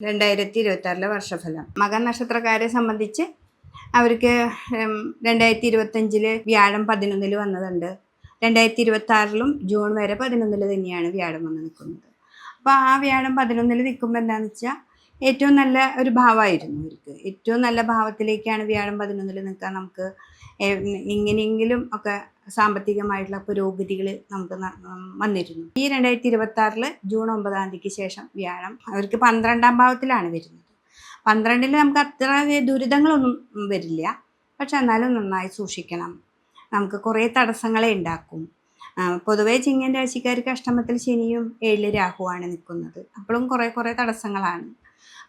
രണ്ടായിരത്തി ഇരുപത്തി ആറിലെ വർഷഫലം. മകൻ നക്ഷത്രക്കാരെ സംബന്ധിച്ച് അവർക്ക് രണ്ടായിരത്തി ഇരുപത്തഞ്ചിൽ വ്യാഴം പതിനൊന്നിൽ വന്നതുണ്ട്. രണ്ടായിരത്തി ഇരുപത്തി ആറിലും ജൂൺ വരെ പതിനൊന്നിൽ തന്നെയാണ് വ്യാഴം വന്ന് നിൽക്കുന്നത്. അപ്പോൾ ആ വ്യാഴം പതിനൊന്നിൽ നിൽക്കുമ്പോൾ എന്താണെന്ന് വെച്ചാൽ ഏറ്റവും നല്ല ഒരു ഭാവമായിരുന്നു അവർക്ക് ഏറ്റവും നല്ല ഭാവത്തിലേക്കാണ് വ്യാഴം പതിനൊന്നിൽ നിൽക്കാൻ നമുക്ക് എങ്ങനെയെങ്കിലും ഒക്കെ സാമ്പത്തികമായിട്ടുള്ള പുരോഗതികൾ നമുക്ക് വന്നിരുന്നു. ഈ രണ്ടായിരത്തി ഇരുപത്തി ആറിൽ ജൂൺ ഒമ്പതാം തീയതിക്ക് ശേഷം വ്യാഴം അവർക്ക് പന്ത്രണ്ടാം ഭാവത്തിലാണ് വരുന്നത്. പന്ത്രണ്ടിൽ നമുക്ക് അത്ര ദുരിതങ്ങളൊന്നും വരില്ല. പക്ഷെ എന്നാലും നന്നായി സൂക്ഷിക്കണം. നമുക്ക് കുറേ തടസ്സങ്ങളെ ഉണ്ടാക്കും. പൊതുവെ ചിങ്ങൻ രാശിക്കാർക്ക് അഷ്ടമത്തിൽ ശനിയും ഏഴിൽ രാഹുവാണ് നിൽക്കുന്നത്. അപ്പോഴും കുറേ കുറേ തടസ്സങ്ങളാണ്.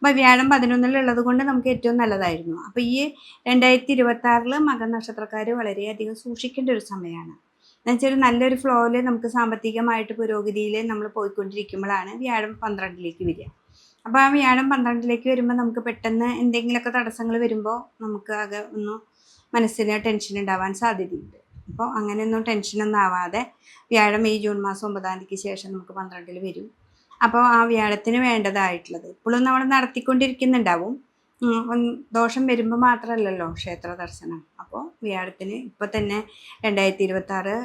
അപ്പോൾ വ്യാഴം പതിനൊന്നിലുള്ളത് കൊണ്ട് നമുക്ക് ഏറ്റവും നല്ലതായിരുന്നു. അപ്പോൾ ഈ രണ്ടായിരത്തി ഇരുപത്തി ആറിൽ മകൻ നക്ഷത്രക്കാർ വളരെയധികം സൂക്ഷിക്കേണ്ട ഒരു സമയമാണ് എന്നുവെച്ചാൽ നല്ലൊരു ഫ്ലോയിൽ നമുക്ക് സാമ്പത്തികമായിട്ട് പുരോഗതിയിൽ നമ്മൾ പോയിക്കൊണ്ടിരിക്കുമ്പോഴാണ് വ്യാഴം പന്ത്രണ്ടിലേക്ക് വരിക. അപ്പോൾ ആ വ്യാഴം പന്ത്രണ്ടിലേക്ക് വരുമ്പോൾ നമുക്ക് പെട്ടെന്ന് എന്തെങ്കിലുമൊക്കെ തടസ്സങ്ങൾ വരുമ്പോൾ നമുക്ക് ആകെ ഒന്ന് മനസ്സിന് ടെൻഷൻ ഉണ്ടാവാൻ സാധ്യതയുണ്ട്. അപ്പോൾ അങ്ങനെയൊന്നും ടെൻഷനൊന്നും ആവാതെ വ്യാഴം ഈ ജൂൺ മാസം ഒമ്പതാം തീയതിക്ക് ശേഷം നമുക്ക് പന്ത്രണ്ടിൽ വരും. അപ്പോൾ ആ വ്യാഴത്തിന് വേണ്ടതായിട്ടുള്ളത്. ഇപ്പോഴും നമ്മൾ നടത്തിക്കൊണ്ടിരിക്കുന്നുണ്ടാവും. ദോഷം വരുമ്പോൾ മാത്രമല്ലല്ലോ ക്ഷേത്ര ദർശനം. അപ്പോൾ വ്യാഴത്തിന് ഇപ്പോൾ തന്നെ രണ്ടായിരത്തി ഇരുപത്തി ആറ്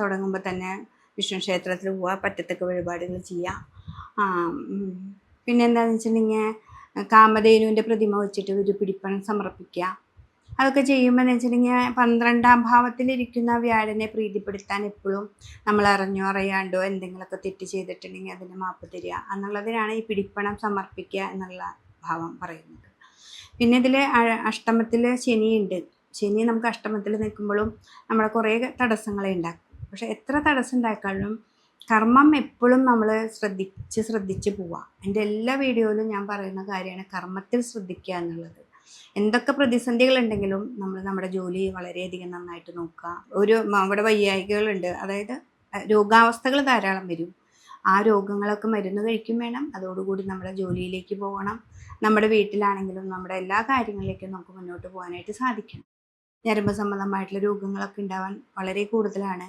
തുടങ്ങുമ്പോൾ തന്നെ വിഷ്ണു ക്ഷേത്രത്തിൽ പോവുക പറ്റത്തക്ക വഴിപാടുകൾ ഉം. പിന്നെ എന്താണെന്ന് വെച്ചിട്ടുണ്ടെങ്കിൽ കാമധേനുവിന്റെ പ്രതിമ വെച്ചിട്ട് ഒരു പിടിപ്പണം സമർപ്പിക്കുക അതൊക്കെ ചെയ്യുമ്പോൾ എന്ന് വെച്ചിട്ടുണ്ടെങ്കിൽ പന്ത്രണ്ടാം ഭാവത്തിലിരിക്കുന്ന വ്യാഴനെ പ്രീതിപ്പെടുത്താൻ എപ്പോഴും നമ്മൾ അറിഞ്ഞോ അറിയാണ്ടോ എന്തെങ്കിലുമൊക്കെ തെറ്റ് ചെയ്തിട്ടുണ്ടെങ്കിൽ അതിന് മാപ്പ് തരിക എന്നുള്ളതിനാണ് ഈ പിടിപ്പണം സമർപ്പിക്കുക എന്നുള്ള ഭാവം പറയുന്നത്. പിന്നെ ഇതിൽ അഷ്ടമത്തിൽ ശനിയുണ്ട്. ശനി നമുക്ക് അഷ്ടമത്തിൽ നിൽക്കുമ്പോഴും നമ്മളെ കുറേ തടസ്സങ്ങളെ ഉണ്ടാക്കും. പക്ഷെ എത്ര തടസ്സം ഉണ്ടാക്കാനും കർമ്മം എപ്പോഴും നമ്മൾ ശ്രദ്ധിച്ച് ശ്രദ്ധിച്ച് പോവുക. എന്റെ എല്ലാ വീഡിയോയിലും ഞാൻ പറയുന്ന കാര്യമാണ് കർമ്മത്തിൽ ശ്രദ്ധിക്കുക എന്നുള്ളത്. എന്തൊക്കെ പ്രതിസന്ധികൾ ഉണ്ടെങ്കിലും നമ്മൾ നമ്മുടെ ജോലി വളരെയധികം നന്നായിട്ട് നോക്കുക. ഒരു നമ്മുടെ അവിടെ വയ്യായികകളുണ്ട്. അതായത് രോഗാവസ്ഥകൾ ധാരാളം വരും. ആ രോഗങ്ങളൊക്കെ മരുന്ന് കഴിക്കും വേണം. അതോടുകൂടി നമ്മുടെ ജോലിയിലേക്ക് പോകണം. നമ്മുടെ വീട്ടിലാണെങ്കിലും നമ്മുടെ എല്ലാ കാര്യങ്ങളിലേക്കും നമുക്ക് മുന്നോട്ട് പോകാനായിട്ട് സാധിക്കണം. ഞരമ്പ് സംബന്ധമായിട്ടുള്ള രോഗങ്ങളൊക്കെ ഉണ്ടാവാൻ വളരെ കൂടുതലാണ്.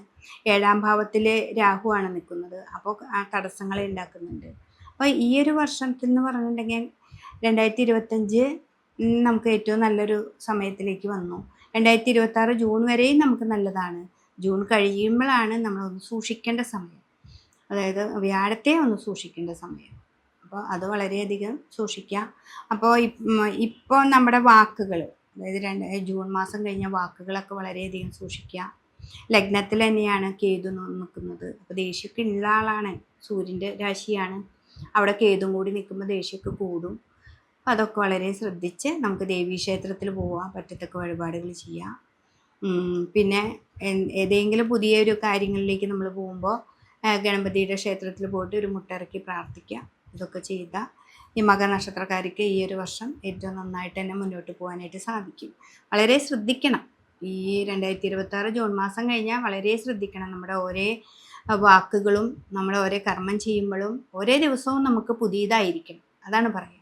ഏഴാം ഭാവത്തിൽ രാഹുവാണ് നിൽക്കുന്നത്. അപ്പോൾ തടസ്സങ്ങളെ ഉണ്ടാക്കുന്നുണ്ട്. അപ്പോൾ ഈ ഒരു വർഷത്തിൽ എന്ന് പറഞ്ഞിട്ടുണ്ടെങ്കിൽ രണ്ടായിരത്തി ഇരുപത്തഞ്ച് നമുക്ക് ഏറ്റവും നല്ലൊരു സമയത്തിലേക്ക് വന്നു. രണ്ടായിരത്തി ഇരുപത്തി ജൂൺ വരെയും നമുക്ക് നല്ലതാണ്. ജൂൺ കഴിയുമ്പോഴാണ് നമ്മളൊന്ന് സൂക്ഷിക്കേണ്ട സമയം. അതായത് വ്യാഴത്തെ ഒന്ന് സൂക്ഷിക്കേണ്ട സമയം. അപ്പോൾ അത് വളരെയധികം സൂക്ഷിക്കുക അപ്പോൾ ഇപ്പോൾ നമ്മുടെ വാക്കുകൾ അതായത് രണ്ട് ജൂൺ മാസം കഴിഞ്ഞ വാക്കുകളൊക്കെ വളരെയധികം സൂക്ഷിക്കുക. ലഗ്നത്തിൽ തന്നെയാണ് കേതു നിൽക്കുന്നത്. അപ്പോൾ ദേഷ്യമൊക്കെ ഉള്ള ആളാണ്. സൂര്യന്റെ രാശിയാണ്. അവിടെ കേതും കൂടി നിൽക്കുമ്പോൾ ദേഷ്യമൊക്കെ കൂടും. അപ്പോൾ അതൊക്കെ വളരെ ശ്രദ്ധിച്ച് നമുക്ക് ദേവീക്ഷേത്രത്തിൽ പോവാം പറ്റത്തക്ക വഴിപാടുകൾ ചെയ്യാം. പിന്നെ ഏതെങ്കിലും പുതിയൊരു കാര്യങ്ങളിലേക്ക് നമ്മൾ പോകുമ്പോൾ ഗണപതിയുടെ ക്ഷേത്രത്തിൽ പോയിട്ട് ഒരു മുട്ടിറക്കി പ്രാർത്ഥിക്കുക ഇതൊക്കെ ചെയ്താൽ ഈ മകര നക്ഷത്രക്കാർക്ക് ഈ ഒരു വർഷം ഏറ്റവും നന്നായിട്ട് തന്നെ മുന്നോട്ട് പോകാനായിട്ട് സാധിക്കും. വളരെ ശ്രദ്ധിക്കണം. ഈ രണ്ടായിരത്തി ഇരുപത്തി ജൂൺ മാസം കഴിഞ്ഞാൽ വളരെ ശ്രദ്ധിക്കണം. നമ്മുടെ ഓരോ വാക്കുകളും നമ്മൾ ഓരോ കർമ്മം ചെയ്യുമ്പോഴും ഓരോ ദിവസവും നമുക്ക് പുതിയതായിരിക്കണം. അതാണ് പറയുക.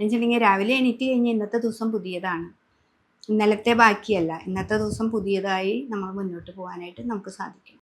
എന്ന് വെച്ചിട്ടുണ്ടെങ്കിൽ രാവിലെ എണീറ്റ് കഴിഞ്ഞാൽ ഇന്നത്തെ ദിവസം പുതിയതാണ്. ഇന്നലത്തെ ബാക്കിയല്ല. ഇന്നത്തെ ദിവസം പുതിയതായി നമ്മൾ മുന്നോട്ട് പോകാനായിട്ട് നമുക്ക് സാധിക്കും